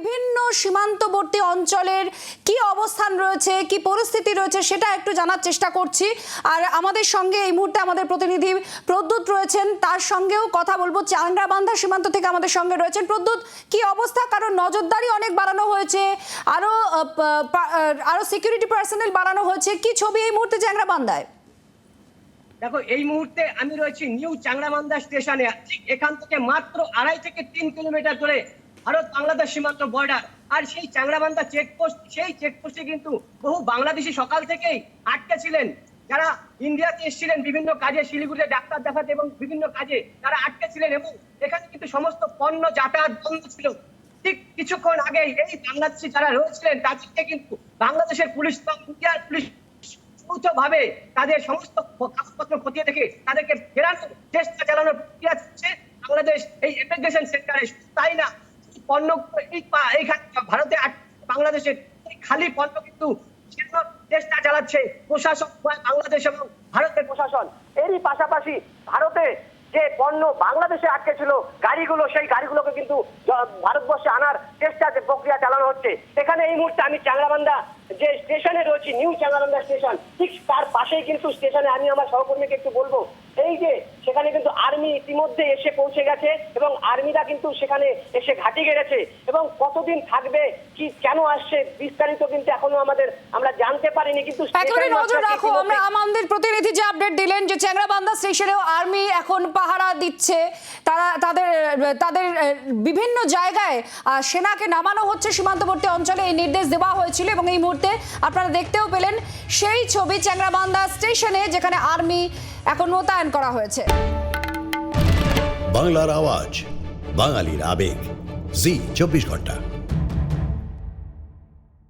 বিভিন্ন সীমান্তবর্তী অঞ্চলের কি অবস্থান রয়েছে, কি পরিস্থিতি রয়েছে সেটা একটু জানার চেষ্টা করছি। আর আমাদের সঙ্গে এই মুহূর্তে আমাদের প্রতিনিধি প্রদ্যুৎ রয়েছেন, তার সঙ্গেও কথা বলব। চাংরাবান্ধা সীমান্ত থেকে আমাদের সঙ্গে রয়েছেন। প্রদ্যুৎ, কি অবস্থা? কারণ নজরদারি অনেক বাড়ানো হয়েছে, আরও আরও সিকিউরিটি পার্সোনেল বাড়ানো হয়েছে। কি ছবি এই মুহূর্তে চাংরাবান্ধায়? দেখো, এই মুহূর্তে আমি রয়েছি নিউ চাংরামান্দা স্টেশনে। এখান থেকে মাত্র আড়াই থেকে তিন কিলোমিটার দূরে ভারত বাংলাদেশ সীমান্ত বর্ডার আর সেই চাংরামান্দা চেকপোস্ট সেই চেকপোস্টে কিন্তু বহু বাংলাদেশি সকাল থেকেই আটকে ছিলেন। যারা ইন্ডিয়াতে এসেছিলেন, বিভিন্ন কাজে শিলিগুড়িতে ডাক্তার দেখাতে এবং বিভিন্ন কাজে তারা আটকে ছিলেন এবং এখানে কিন্তু সমস্ত পণ্য যাতায়াত বন্ধ ছিল। ঠিক কিছুক্ষণ আগে এই বাংলাদেশি যারা রয়েছিলেন, তাদেরকে কিন্তু বাংলাদেশের পুলিশ বা ইন্ডিয়ার পুলিশ ভাবে তাদের সমস্ত কাগজপত্র খতিয়ে দেখে তাদেরকে ফেরানোর চেষ্টা চালানোর প্রক্রিয়া চলছে। বাংলাদেশ এই ইমিগ্রেশন সেক্টরে তাই না? পণ্য ভারতে বাংলাদেশে বাংলাদেশের খালি পণ্য কিন্তু চেষ্টা চালাচ্ছে প্রশাসন, বাংলাদেশ এবং ভারতের প্রশাসন। এরই পাশাপাশি ভারতে যে পণ্য বাংলাদেশে আটকে ছিল গাড়িগুলো সেই গাড়িগুলোকে কিন্তু ভারতবর্ষে আনার চেষ্টা যে প্রক্রিয়া চালানো হচ্ছে এখানে এই মুহূর্তে আমি চাংরাবান্ধা যে স্টেশনে রয়েছি নিউ চাংরাবান্ধা স্টেশন ঠিক তার পাশেই কিন্তু স্টেশনে আমি আমার সহকর্মীকে একটু বলব এই যে সেখানে কিন্তু আর্মি ইতিমধ্যে এসে পৌঁছে গেছে এবং আর্মিরা কিন্তু সেখানে এসে ঘাঁটি গেড়েছে এবং কতদিন থাকবে কি কেন আসছে বিস্তারিত কিন্তু এখনও আমাদের আমরা জানতে পারিনি কিন্তু আপডেট দিলেন যে চ্যাংরাবান্ধা স্টেশনেও আর্মি এখন পাহারা দিচ্ছে। তারা, তাদের তাদের বিভিন্ন জায়গায় সেনাকে নামানো হচ্ছে সীমান্তবর্তী অঞ্চলে। এই নির্দেশ দেওয়া হয়েছিল এবং এই মুহূর্তে আপনারা দেখতেও পেলেন সেই ছবি চ্যাংরাবান্ধা স্টেশনে যেখানে আর্মি এখন মোতায়েন করা হয়েছে। বাংলার আওয়াজ, বাঙালির আবেগ। জি, চব্বিশ ঘণ্টা।